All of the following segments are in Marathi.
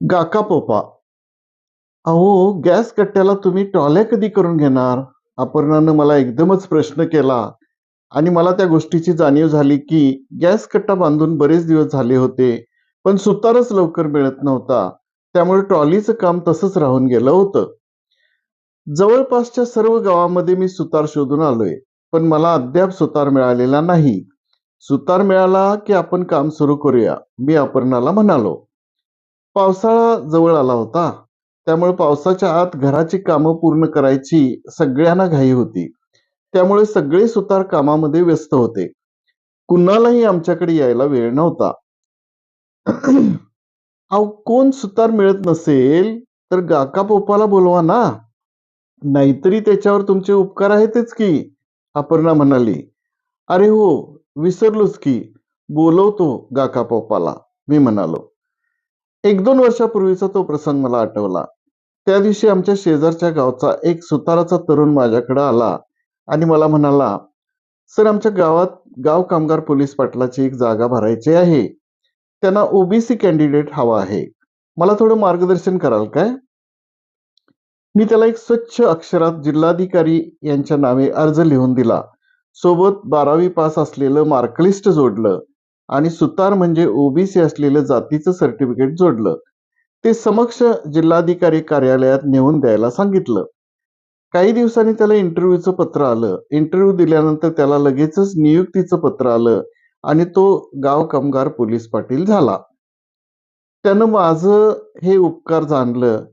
गाका पोपा अहो गॅस कट्ट्याला तुम्ही टॉल्या कधी करून घेणार? अपर्णानं मला एकदमच प्रश्न केला. आणि मला त्या गोष्टीची जाणीव झाली की गॅस कट्टा बांधून बरेच दिवस झाले होते पण सुतारच लवकर मिळत नव्हता. त्यामुळे ट्रॉलीचं काम तसंच राहून गेलं होतं. जवळपासच्या सर्व गावामध्ये मी सुतार शोधून आलोय पण मला अद्याप सुतार मिळालेला नाही. सुतार मिळाला की आपण काम सुरू करूया मी अपर्णाला म्हणालो. पावसाळा जवळ आला होता. त्यामुळे पावसाच्या आत घराची कामं पूर्ण करायची सगळ्यांना घाई होती. त्यामुळे सगळे सुतार कामामध्ये व्यस्त होते. कुणालाही आमच्याकडे यायला वेळ नव्हता. अहो कोण सुतार मिळत नसेल तर गाका पोपाला बोलवा ना. नाहीतरी त्याच्यावर तुमचे उपकार आहेतच की अपर्णा म्हणाली. अरे हो विसरलोच की बोलवतो गाका पोपाला मी म्हणालो. एक दोन वर्षापूर्वीचा तो प्रसंग मला आठवला. त्या दिवशी आमच्या शेजारच्या गावचा एक सुताराचा तरुण माझ्याकडे आला आणि मला म्हणाला सर आमच्या गावात गाव कामगार पोलीस पाटलाची एक जागा भरायची आहे. त्यांना ओबीसी कॅन्डिडेट हवा आहे. मला थोडं मार्गदर्शन कराल काय? मी त्याला एक स्वच्छ अक्षरात जिल्हाधिकारी यांच्या नावे अर्ज लिहून दिला. सोबत बारावी पास असलेलं मार्कलिस्ट जोडलं. आणि सुतार म्हणजे ओबीसी असलेलं जातीचं सर्टिफिकेट जोडलं. ते समक्ष जिल्हाधिकारी कार्यालयात नेऊन द्यायला सांगितलं. काही दिवसांनी त्याला इंटरव्ह्यूचं पत्र आलं. इंटरव्ह्यू दिल्यानंतर त्याला लगेचच नियुक्तीचं पत्र आलं आणि तो गाव कामगार पोलीस पाटील झाला. त्यानं माझं हे उपकार जाणलं.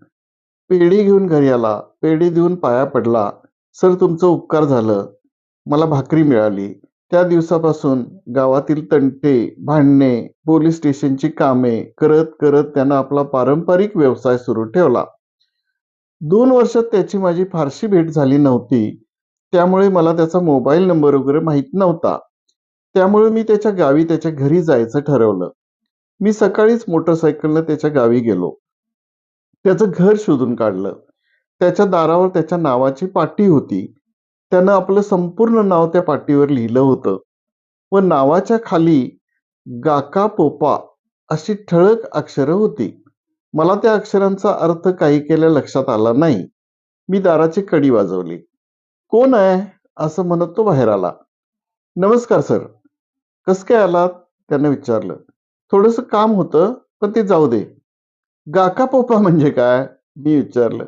पेढी घेऊन घरी आला. पेढी देऊन पाया पडला. सर तुमचं उपकार झालं. मला भाकरी मिळाली. त्या दिवसापासून गावातील तंटे भांडणे पोलीस स्टेशनची कामे करत करत त्यानं आपला पारंपरिक व्यवसाय सुरू ठेवला. दोन वर्षात त्याची माझी फारशी भेट झाली नव्हती. त्यामुळे मला त्याचा मोबाईल नंबर वगैरे माहीत नव्हता. त्यामुळे मी त्याच्या गावी त्याच्या घरी जायचं ठरवलं. मी सकाळीच मोटरसायकलनं त्याच्या गावी गेलो. त्याचं घर शोधून काढलं. त्याच्या दारावर त्याच्या नावाची पाटी होती. त्यानं आपलं संपूर्ण नाव त्या पाटीवर लिहिलं होतं. व नावाच्या खाली गाका पोपा अशी ठळक अक्षरं होती. मला त्या अक्षरांचा अर्थ काही केल्या लक्षात आला नाही. मी दाराची कडी वाजवली. कोण आहे? असं म्हणत तो बाहेर आला. नमस्कार सर. कस काय आलात? त्यानं विचारलं. थोडस काम होतं पण ते जाऊ दे. गाका पोपा म्हणजे काय? मी विचारलं.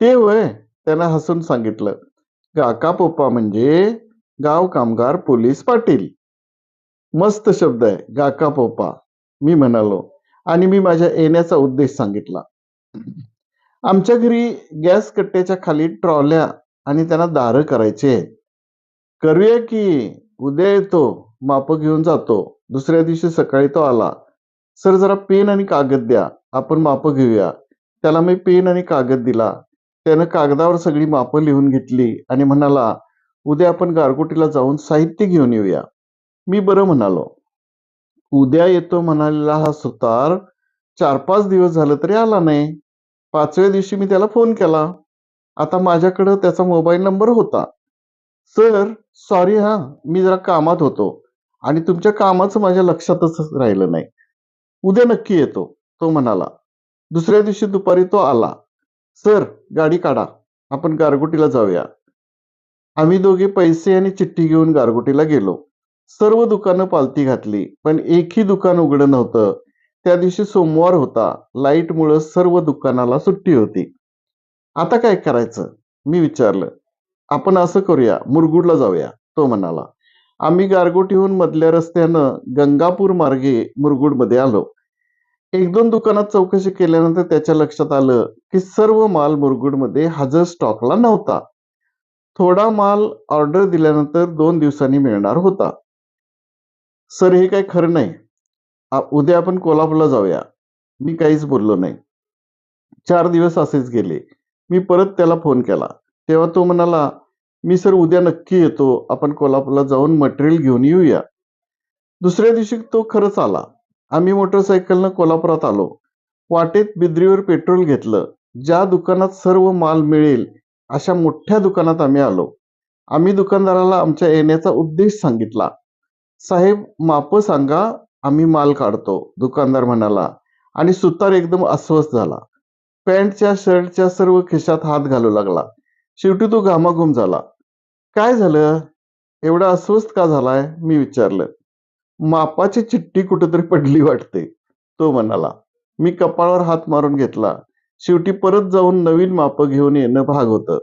ते वय? त्यानं हसून सांगितलं. काका पोपा म्हणजे गाव कामगार पोलीस पाटील. मस्त शब्द आहे गाका पोपा मी म्हणालो. आणि मी माझ्या येण्याचा उद्देश सांगितला. आमच्या घरी गॅस कट्ट्याच्या खाली ट्रॉल्या आणि त्यांना दारं करायचे आहेत. करूया की उद्या येतो माप घेऊन जातो. दुसऱ्या दिवशी सकाळी तो आला. सर जरा पेन आणि कागद द्या. आपण माप घेऊया. त्याला मी पेन आणि कागद दिला. त्यानं कागदावर सगळी मापं लिहून घेतली आणि म्हणाला उद्या आपण गारगोटीला जाऊन साहित्य घेऊन येऊया. मी बरं म्हणालो. उद्या येतो म्हणालेला हा सुतार. चार पाच दिवस झालं तरी आला नाही. पाचव्या दिवशी मी त्याला फोन केला. आता माझ्याकडं त्याचा मोबाईल नंबर होता. सर सॉरी हा मी जरा कामात होतो आणि तुमच्या कामाचं माझ्या लक्षातच राहिलं नाही. उद्या नक्की येतो तो म्हणाला. दुसऱ्या दिवशी दुपारी तो आला. सर गाडी काढा. आपण गारगोटीला जाऊया. आम्ही दोघे पैसे आणि चिठ्ठी घेऊन गारगोटीला गेलो. सर्व दुकानं पालती घातली पण एकही दुकान उघडं नव्हतं. त्या दिवशी सोमवार होता. लाईटमुळं सर्व दुकानाला सुट्टी होती. आता काय करायचं? मी विचारलं. आपण असं करूया मुरगुडला जाऊया तो म्हणाला. आम्ही गारगोटीहून मधल्या रस्त्यानं गंगापूर मार्गे मुरगुडमध्ये आलो. एक दोन दुकानात चौकशी केल्यानंतर त्याच्या लक्षात आलं की सर्व माल मुरगुडमध्ये हजर स्टॉकला नव्हता. थोडा माल ऑर्डर दिल्यानंतर दोन दिवसांनी मिळणार होता. सर हे काही खरं नाही. उद्या आपण कोल्हापूरला जाऊया. मी काहीच बोललो नाही. चार दिवस असेच गेले. मी परत त्याला फोन केला. तेव्हा तो म्हणाला मी सर उद्या नक्की येतो. आपण कोल्हापूरला जाऊन मटेरियल घेऊन येऊया. दुसऱ्या दिवशी तो खरंच आला. आम्ही मोटरसायकलनं कोल्हापुरात आलो. वाटेत बिद्रीवर पेट्रोल घेतलं. ज्या दुकानात सर्व माल मिळेल अशा मोठ्या दुकानात आम्ही आलो. आम्ही दुकानदाराला आमच्या येण्याचा उद्देश सांगितला. साहेब माप सांगा आम्ही माल काढतो दुकानदार म्हणाला आणि सुतार एकदम अस्वस्थ झाला. पॅन्टच्या शर्टच्या सर्व खिशात हात घालू लागला. शेवटी तो घामाघूम झाला. काय झालं? एवढा अस्वस्थ का झालाय? मी विचारलं. मापाची चिठ्ठी कुठेतरी पडली वाटते. तो म्हणाला मी कपाळावर हात मारून घेतला. शेवटी परत जाऊन नवीन मापं घेऊन येणं भाग होतं.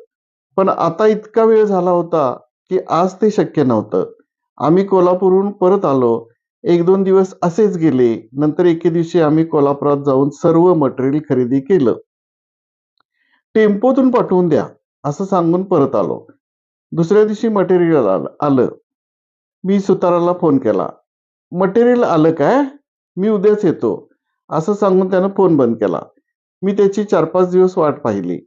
पण आता इतका वेळ झाला होता की आज ते शक्य नव्हतं. आम्ही कोल्हापूरहून परत आलो. एक दोन दिवस असेच गेले. नंतर एके दिवशी आम्ही कोल्हापुरात जाऊन सर्व मटेरियल खरेदी केलं. टेम्पोतून पाठवून द्या असं सांगून परत आलो. दुसऱ्या दिवशी मटेरियल आलं. आलं मी सुताराला फोन केला. मटेरियल आलं काय? मी उद्याच येतो. असं सांगून त्यानं फोन बंद केला. मी त्याची चार पाच दिवस वाट पाहिली.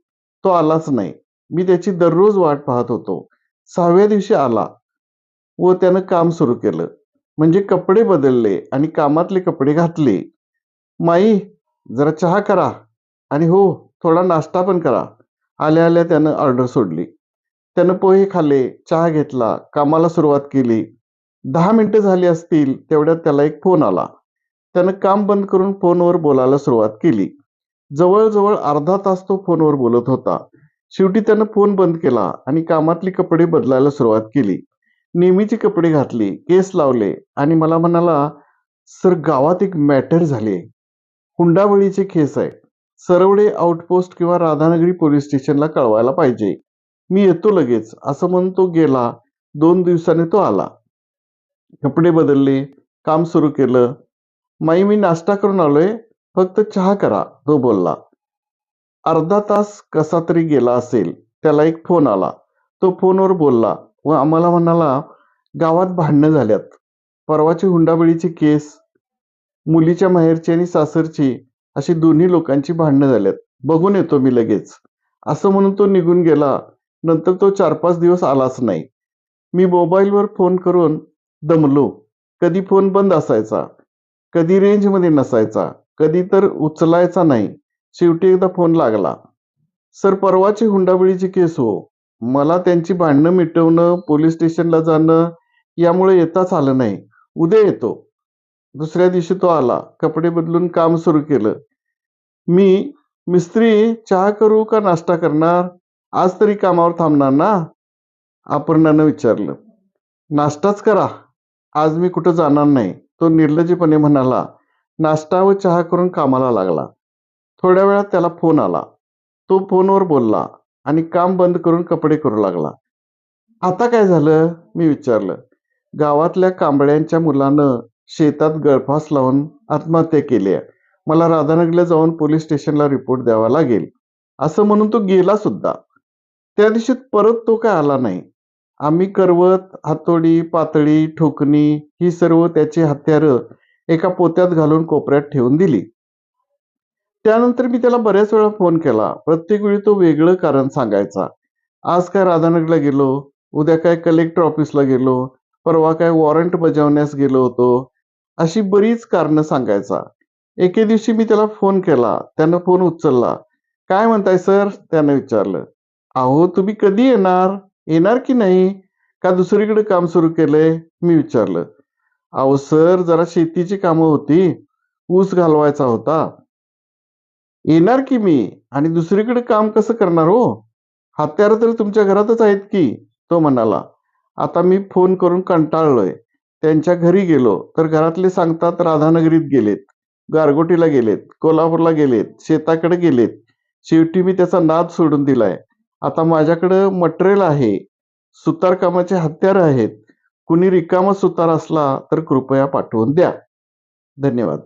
तो आलाच नाही. मी त्याची दररोज वाट पाहत होतो. सहाव्या दिवशी आला व त्यानं काम सुरू केलं. म्हणजे कपडे बदलले आणि कामातले कपडे घातले. माई जरा चहा करा आणि हो थोडा नाश्ता पण करा. आल्या आल्या त्यानं ऑर्डर सोडली. त्यानं पोहे खाल्ले चहा घेतला कामाला सुरुवात केली. दहा मिनिटं झाली असतील तेवढ्यात त्याला एक फोन आला. त्यानं काम बंद करून फोनवर बोलायला सुरुवात केली. जवळजवळ अर्धा तास तो फोनवर बोलत होता. शेवटी त्यानं फोन बंद केला आणि कामातली कपडे बदलायला सुरुवात केली. नेहमीचे कपडे घातले केस लावले आणि मला म्हणाला सर गावात एक मॅटर झाली हुंडाबळीचे केस आहे सरवडे आउटपोस्ट किंवा राधानगरी पोलीस स्टेशनला कळवायला पाहिजे. मी येतो लगेच. असं म्हणून तो गेला. दोन दिवसाने तो आला. कपडे बदलले काम सुरू केलं. माई मी नाश्ता करून आलोय. फक्त चहा करा तो बोलला. अर्धा तास कसा तरी गेला असेल त्याला एक फोन आला. तो फोनवर बोलला व आम्हाला म्हणाला गावात भांडणं झाल्यात. परवाची हुंडाबळीची केस मुलीच्या माहेरची आणि सासरची अशी दोन्ही लोकांची भांडणं झाल्यात. बघून येतो मी लगेच. असं म्हणून तो निघून गेला. नंतर तो चार पाच दिवस आलाच नाही. मी मोबाईलवर फोन करून दमलो. कधी फोन बंद असायचा कधी रेंजमध्ये नसायचा कधी तर उचलायचा नाही. शेवटी एकदा फोन लागला. सर परवाची हुंडाबळीची केस हो. मला त्यांची भांडणं मिटवणं पोलीस स्टेशनला जाणं यामुळे येताच आलं नाही. उद्या येतो. दुसऱ्या दिवशी तो आला. कपडे बदलून काम सुरू केलं. मी मिस्त्री चहा करू का नाश्ता करणार? आज तरी कामावर थांबणार ना? अपर्णानं विचारलं. नाश्ताच करा. आज मी कुठं जाणार नाही तो निर्लजीपणे म्हणाला. नाश्ता व चहा करून कामाला लागला. थोड्या वेळात त्याला फोन आला. तो फोनवर बोलला आणि काम बंद करून कपडे करू लागला. आता काय झालं? मी विचारलं. गावातल्या कांबळ्यांच्या मुलानं शेतात गळफास लावून आत्महत्या केली आहे. मला राधानगरीला जाऊन पोलीस स्टेशनला रिपोर्ट द्यावा लागेल. असं म्हणून तो गेला सुद्धा. त्या दिवशी परत तो काय आला नाही. आम्ही करवत हातोडी पातळी ठोकणी ही सर्व त्याची हत्यारं एका पोत्यात घालून कोपऱ्यात ठेवून दिली. त्यानंतर मी त्याला बऱ्याच वेळा फोन केला. प्रत्येक वेळी तो वेगळं कारण सांगायचा. आज काय राधानगरला गेलो उद्या काय कलेक्टर ऑफिसला गेलो परवा काय वॉरंट बजावण्यास गेलो होतो अशी बरीच कारणं सांगायचा. एके दिवशी मी त्याला फोन केला. त्यानं फोन उचलला. काय म्हणताय सर? त्यानं विचारलं. अहो तुम्ही कधी येणार? येणार की नाही? का दुसरीकडे काम सुरू केलंय? मी विचारलं. अहो सर जरा शेतीची कामं होती. ऊस घालवायचा होता. येणार की मी? आणि दुसरीकडे काम कसं करणार हो? हत्यार तर तुमच्या घरातच आहेत की? तो म्हणाला. आता मी फोन करून कंटाळलोय. त्यांच्या घरी गेलो तर घरातले सांगतात राधानगरीत गेलेत गारगोटीला गेलेत कोल्हापूरला गेलेत शेताकडे गेलेत. शेवटी मी त्याचा नाद सोडून दिलाय. आता माझ्याकडं मटेरियल आहे सुतारकामाचे हत्यार आहेत. कुणी रिकामा सुतार असला तर कृपया पाठवून द्या. धन्यवाद.